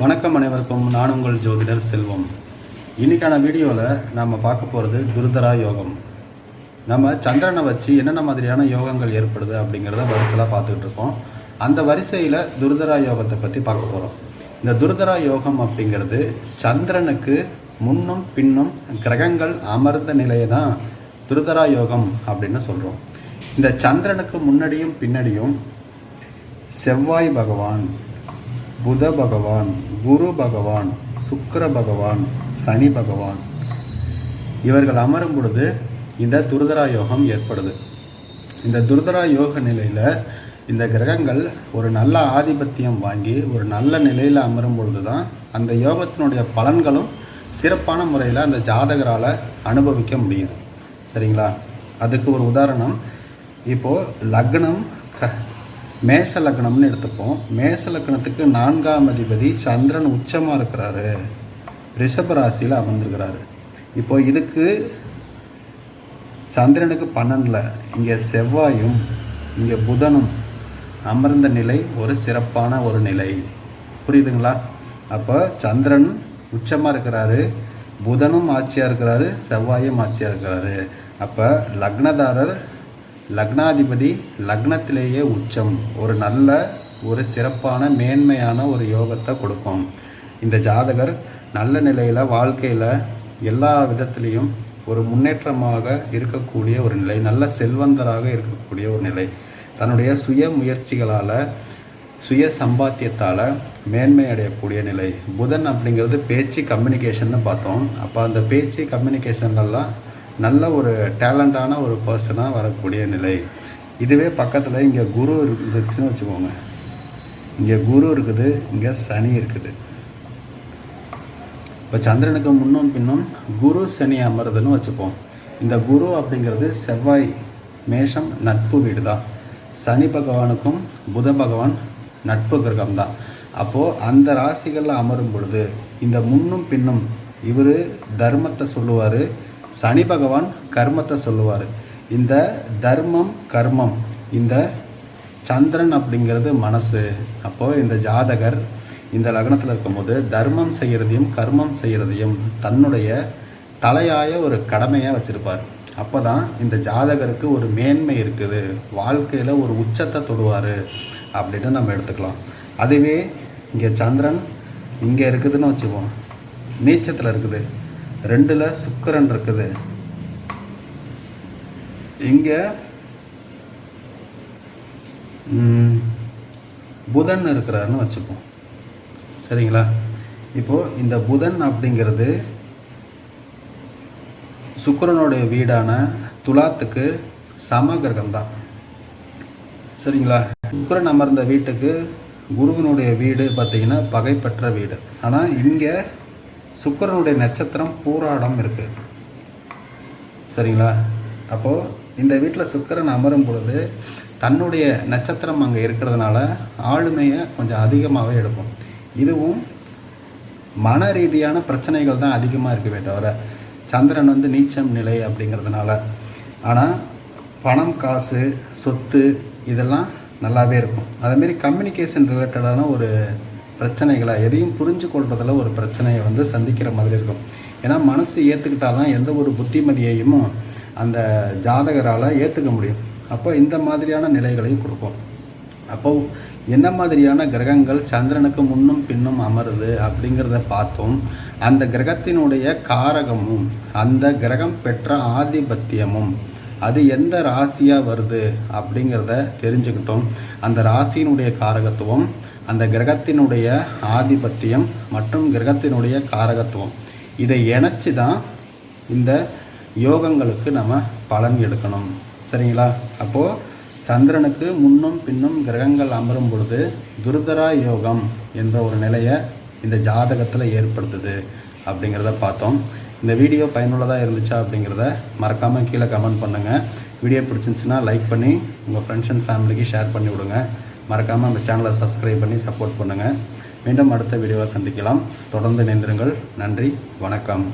வணக்கம் அனைவருக்கும். நான் உங்கள் ஜோதிடர் செல்வம். இன்னைக்கான வீடியோவில் நாம் பார்க்க போகிறது துருதரா யோகம். நம்ம சந்திரனை வச்சு என்னென்ன மாதிரியான யோகங்கள் ஏற்படுது அப்படிங்கிறத வரிசையில் பார்த்துக்கிட்டு இருக்கோம். அந்த வரிசையில் துருதரா யோகத்தை பற்றி பார்க்க போகிறோம் இந்த துருதரா யோகம் அப்படிங்கிறது சந்திரனுக்கு முன்னும் பின்னும் கிரகங்கள் அமர்ந்த நிலையை தான் துருதரா யோகம் அப்படின்னு சொல்கிறோம் இந்த சந்திரனுக்கு முன்னாடியும் பின்னாடியும் செவ்வாய் பகவான் புத பகவான் குரு பகவான் சுக்கர பகவான் சனி பகவான். இவர்கள் அமரும் பொழுது இந்த துருதரா யோகம் ஏற்படுது. இந்த துருதரா யோக நிலையில் இந்த கிரகங்கள் ஒரு நல்ல ஆதிபத்தியம் வாங்கி ஒரு நல்ல நிலையில் அமரும் பொழுது தான் அந்த யோகத்தினுடைய பலன்களும் சிறப்பான முறையில் அந்த ஜாதகரால் அனுபவிக்க முடியுது. சரிங்களா? அதுக்கு ஒரு உதாரணம். இப்போது லக்னம் மேச லக்னம்னு எடுத்துப்போம். மேச லக்னத்துக்கு நான்காம் அதிபதி சந்திரன் உச்சமாக இருக்கிறாரு. ரிஷப ராசியில் அமர்ந்திருக்கிறாரு. இப்போ இதுக்கு சந்திரனுக்கு பன்னெண்டில் இங்கே செவ்வாயும் இங்கே புதனும் அமர்ந்த நிலை ஒரு சிறப்பான ஒரு நிலை. புரியுதுங்களா? அப்போ சந்திரன் உச்சமாக இருக்கிறாரு புதனும் ஆட்சியாக இருக்கிறாரு செவ்வாயும் ஆட்சியாக இருக்கிறாரு. அப்போ லக்னதாரர் லக்னாதிபதி லக்னத்திலேயே உச்சம். ஒரு நல்ல ஒரு சிறப்பான மேன்மையான ஒரு யோகத்தை கொடுக்கும். இந்த ஜாதகர் நல்ல நிலையில் வாழ்க்கையில் எல்லா விதத்துலேயும் ஒரு முன்னேற்றமாக இருக்கக்கூடிய ஒரு நிலை நல்ல செல்வந்தராக இருக்கக்கூடிய ஒரு நிலை. தன்னுடைய சுய முயற்சிகளால் சுய சம்பாத்தியத்தால் மேன்மை அடையக்கூடிய நிலை. புதன் அப்படிங்கிறது பேச்சு கம்யூனிகேஷன்னு பார்த்தோம். அப்போ அந்த பேச்சு கம்யூனிகேஷன்லாம் நல்ல ஒரு டேலண்டான ஒரு பர்சனாக வரக்கூடிய நிலை. இதுவே பக்கத்தில் இங்கே குரு இருந்துச்சுன்னு வச்சுக்கோங்க. இங்கே குரு இருக்குது இங்கே சனி இருக்குது. இப்போ சந்திரனுக்கு முன்னும் பின்னும் குரு சனி அமருதுன்னு வச்சுப்போம். இந்த குரு அப்படிங்கிறது செவ்வாய் மேஷம் நட்பு வீடு தான் சனி பகவானுக்கும் புத பகவான் நட்பு கிரகம் தான் அப்போது அந்த ராசிகளில் அமரும் பொழுது இந்த முன்னும் பின்னும் இவர் தர்மத்தை சொல்லுவார் சனி பகவான் கர்மத்தை சொல்லுவார். இந்த தர்மம் கர்மம். இந்த சந்திரன் அப்படிங்கிறது மனசு. அப்போது இந்த ஜாதகர் இந்த லக்னத்தில் இருக்கும்போது தர்மம் செய்கிறதையும் கர்மம் செய்கிறதையும் தன்னுடைய தலையாய ஒரு கடமையாக வச்சுருப்பார். அப்போ தான் இந்த ஜாதகருக்கு ஒரு மேன்மை இருக்குது. வாழ்க்கையில் ஒரு உச்சத்தை தொடுவார் அப்படின்னு நம்ம எடுத்துக்கலாம். அதுவே இங்கே சந்திரன் இங்கே இருக்குதுன்னு வச்சுப்போம் நீச்சத்தில் இருக்குது. ரெண்டில் சுக்கரன் இருக்குது. இங்கே புதன் இருக்கிறாருன்னு வச்சுப்போம். சரிங்களா? இப்போது இந்த புதன் அப்படிங்கிறது சுக்கரனுடைய வீடான துலாத்துக்கு சம கிரகம் தான். சரிங்களா? சுக்கரன் அமர்ந்த வீட்டுக்கு குருவினுடைய வீடு பார்த்தீங்கன்னா பகைப்பற்ற வீடு. ஆனால் இங்கே சுக்கரனுடைய நட்சத்திரம் பூராடம் இருக்கு. சரிங்களா? அப்போது இந்த வீட்டில் சுக்கரன் அமரும் பொழுது தன்னுடைய நட்சத்திரம் அங்கே இருக்கிறதுனால ஆளுமையை கொஞ்சம் அதிகமாகவே எடுக்கும். இதுவும் மன ரீதியான பிரச்சனைகள் தான் அதிகமாக இருக்குவே தவிர சந்திரன் வந்து நீச்சம் நிலை அப்படிங்கிறதுனால. ஆனால் பணம் காசு சொத்து இதெல்லாம் நல்லாவே இருக்கும். அதேமாரி கம்யூனிகேஷன் ரிலேட்டடான ஒரு பிரச்சனைகளை எதையும் புரிஞ்சு கொள்றதில் ஒரு பிரச்சனையை வந்து சந்திக்கிற மாதிரி இருக்கும். ஏன்னா மனசு ஏற்றுக்கிட்டால் தான் எந்த ஒரு புத்திமதியையும் அந்த ஜாதகரால் ஏற்றுக்க முடியும். அப்போ இந்த மாதிரியான நிலைகளையும் கொடுக்கும் அப்போ என்ன மாதிரியான கிரகங்கள் சந்திரனுக்கு முன்னும் பின்னும் அமருது அப்படிங்கிறத பார்த்தோம். அந்த கிரகத்தினுடைய காரகமும் அந்த கிரகம் பெற்ற ஆதிபத்தியமும் அது எந்த ராசியாக வருது அப்படிங்கிறத தெரிஞ்சுக்கிட்டோம். அந்த ராசியினுடைய காரகத்துவம் அந்த கிரகத்தினுடைய ஆதிபத்தியம் மற்றும் கிரகத்தினுடைய காரகத்துவம். இதை இணைச்சி தான் இந்த யோகங்களுக்கு நம்ம பலன் எடுக்கணும். சரிங்களா? அப்போது சந்திரனுக்கு முன்னும் பின்னும் கிரகங்கள் அமரும் பொழுது துருதரா யோகம் என்ற ஒரு நிலையை இந்த ஜாதகத்தில் ஏற்படுத்துது அப்படிங்கிறத பார்த்தோம். இந்த வீடியோ பயனுள்ளதாக இருந்துச்சா அப்படிங்கிறத மறக்காமல் கீழே கமெண்ட் பண்ணுங்கள் வீடியோ பிடிச்சிருந்துச்சுன்னா லைக் பண்ணி உங்கள் ஃப்ரெண்ட்ஸ் அண்ட் ஃபேமிலிக்கு ஷேர் பண்ணி விடுங்க. மறக்காமல் அந்த சேனலை சப்ஸ்கிரைப் பண்ணி சப்போர்ட் பண்ணுங்கள் மீண்டும் அடுத்த வீடியோவை சந்திக்கலாம். தொடர்ந்து இணைந்திருங்கள். நன்றி. வணக்கம்.